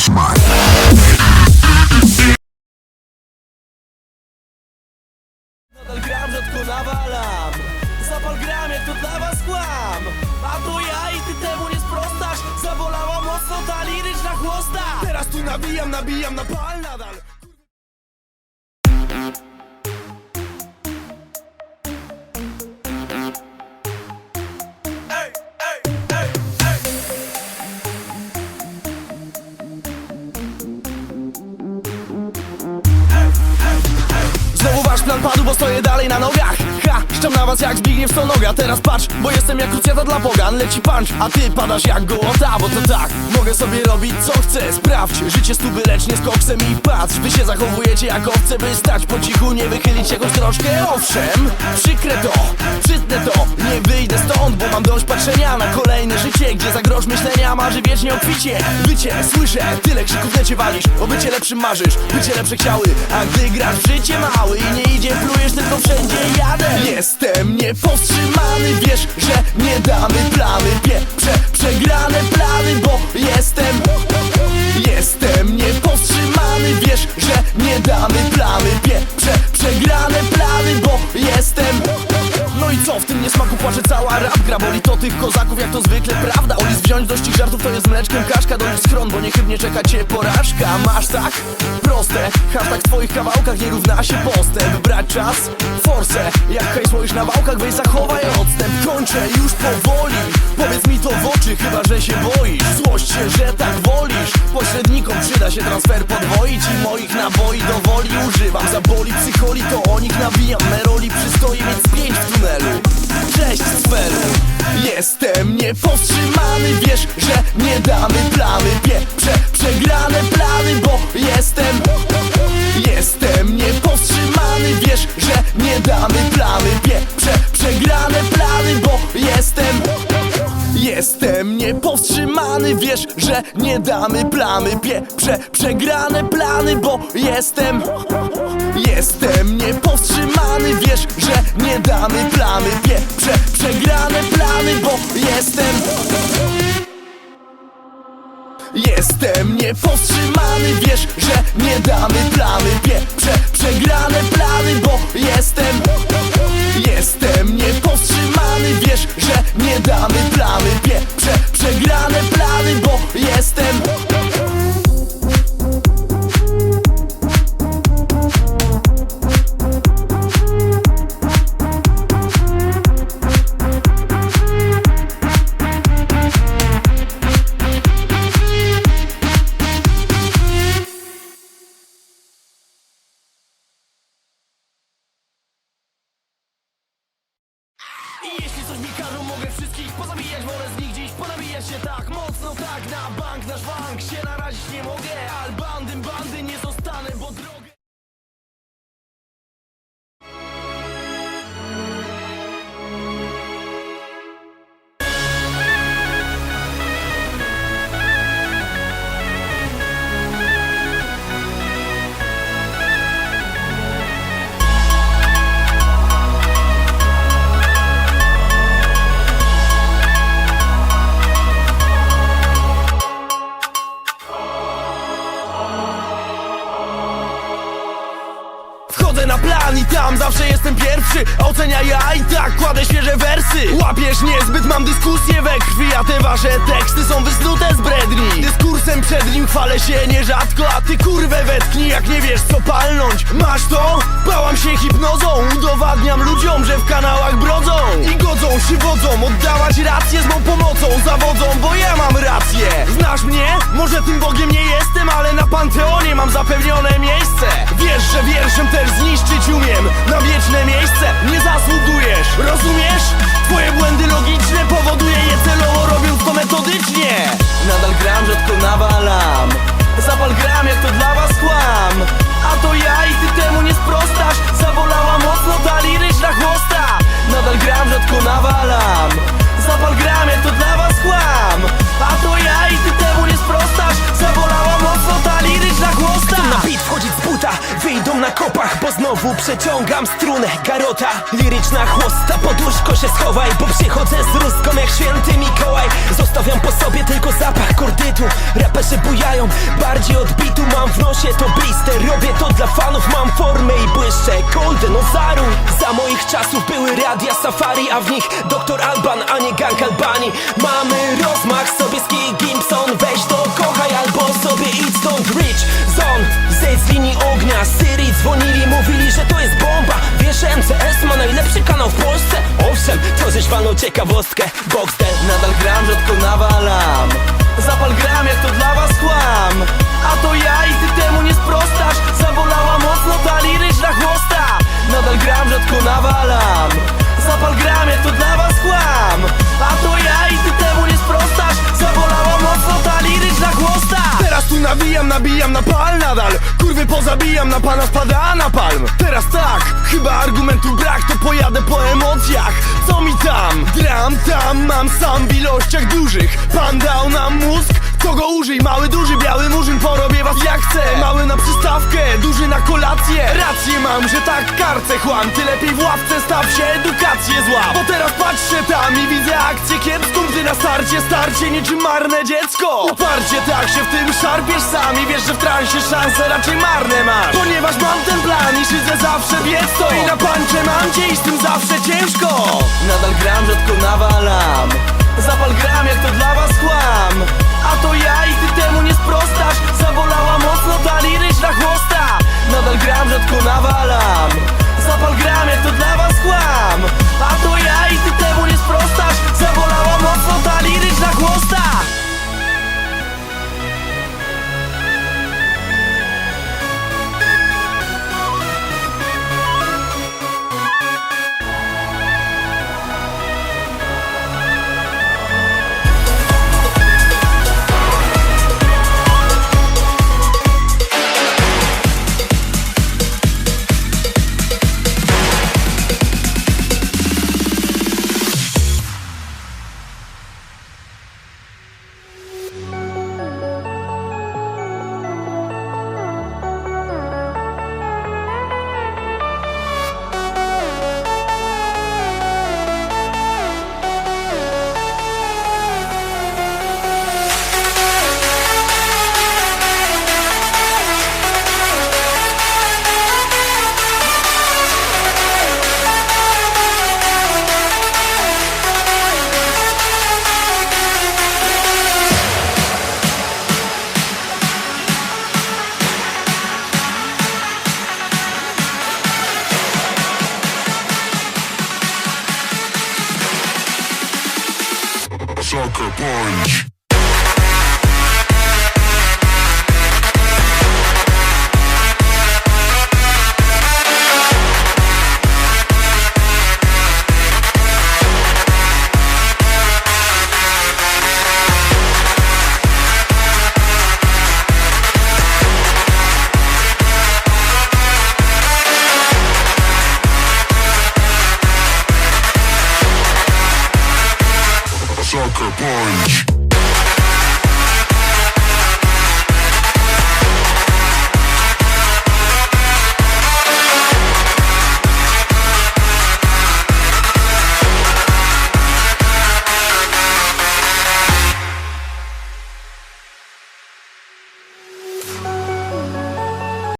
Flashback. Nadal gram, rzadko nawalam. Zapal gram, jak to dla was kłam. A to ja i ty temu nie sprostasz. Zawolała mocno ta liryczna chłosta. Teraz tu nabijam, nabijam na pal nadal plan padł, bo stoję dalej na nogach szczam na was jak Zbigniew Stonoga. Teraz patrz, bo jestem jak krucjata dla pogan. Leci punch, a ty padasz jak gołota Bo to tak, mogę sobie robić co chcę. Sprawdź, życie stówy lecz nie z koksem I patrz, wy się zachowujecie jak owce By stać po cichu, nie wychylić jakoś troszkę. Owszem, przykre to, przytnę to. Nie wyjdę stąd, bo mam dość patrzenia Na kolejne życie, gdzie za grosz myślenia Marzy wiecznie o kwicie Bycie, słyszę, tyle krzyków lecie walisz. O bycie lepszym marzysz, bycie lepsze chciały. A gdy grasz w życie mały i nie idzie Plujesz tylko wszędzie jadę Jestem niepowstrzymany, wiesz, że nie damy plamy Pie, prze, przegrane plany, bo jestem Jestem niepowstrzymany, wiesz, że nie damy plamy Pie, prze, przegrane plany, bo jestem. No i co, w tym niesmaku płacze cała rap gra? Boli to tych kozaków jak to zwykle prawda. Olis wziąć dość ich żartów to jest mleczkiem kaszka Dość schron, bo niechybnie czeka cię porażka. Masz tak? Proste Hashtag w twoich kawałkach nie równa się postęp. Brać czas? Force Jak hejs łoisz na wałkach, weź zachowaj odstęp. Kończę już powoli Powiedz mi to w oczy, chyba że się boisz. Złość się, że tak wolisz. Pośrednikom przyda się transfer podwoić I moich naboi do woli używam. Zaboli psycholi, to o nich nabijam. Meroli przystoi mieć z pięć w Wiesz, że nie damy plamy. Pie, prze, przegrane plany Bo jestem Jestem niepowstrzymany Wiesz, że nie damy plamy. Pie, prze, przegrane plany Bo jestem Jestem niepowstrzymany, wiesz, że nie damy plamy. Pie, prze, przegrane plany, bo jestem Jestem niepowstrzymany, wiesz, że nie damy plamy. Pie, prze, przegrane plany, bo jestem Jestem niepowstrzymany, wiesz, że nie damy plamy Pie, prze, przegrane plany, bo jestem Jestem niepowstrzymany, wiesz, że nie damy plamy Pie, prze, przegrane plany, Al bandy, nie zostanę, Wchodzę na plan i tam zawsze jestem pierwszy. Ocenia ja i tak kładę świeże wersy. Łapiesz niezbyt, mam dyskusję we krwi A te wasze teksty są wysnute z bredni. Dyskursem przed nim chwalę się nierzadko A ty kurwę wetknij jak nie wiesz co palnąć. Masz to? Bałam się hipnozą Udowadniam ludziom, że w kanałach brodzą. I godzą się wodzą Oddawać rację z mą pomocą Zawodzą, bo ja mam rację. Znasz mnie? Może tym Bogiem nie jestem Ale na Panteonie mam zapewnione miejsce. Wiesz, że wierszem też zniszczyć umiem Na wieczne miejsce. Nie zasługujesz nawalam Zapal gram, to dla was kłam. A to ja i ty temu nie sprostasz. Zawolała mocno ta liryczna chłosta Na beat wchodzić z buta, wyjdą na kopach, bo znowu przeciągam strunę, garota. Liryczna chłosta, pod łóżko się schowaj Bo przychodzę z rózgą jak święty Zostawiam po sobie tylko zapach kordytu. Raperzy bujają, bardziej odbitu Mam w nosie to blister, robię to dla fanów Mam formę i błyszczę, golden ozaru. Za moich czasów były radia safari A w nich doktor Alban, a nie gang Albanii Mamy rozmach, walnął ciekawostkę. Boxdel Nadal gram, rzadko nawalam. Zapal gram, nawijam, nabijam na pal nadal. Kurwy pozabijam, na pana spada na palm Teraz tak, chyba argumentu brak To pojadę po emocjach, co mi tam? Dram tam, mam sam w ilościach dużych. Pan dał nam mózg, kogo użyj? Mały, duży, biały murzyn, porobię was jak chcę. Mały kolację Rację mam, że tak karce chłam. Ty lepiej w ławce staw się, edukację zła Bo teraz patrzę tam i widzę akcję kiepską Gdy na starcie starcie niczym marne dziecko. Uparcie tak się w tym szarpiesz sam I wiesz, że w transie szanse raczej marne masz. Ponieważ mam ten plan i szydzę zawsze biec to. I na pancze mam cię i z tym zawsze ciężko. Nadal gram, rzadko nawalam Zapal gram, jak to dla was kłam. A to ja i ty temu nie sprostasz. Zabolała mocno ta liryczna chłosta. Nadal gram, rzadko nawalam punch.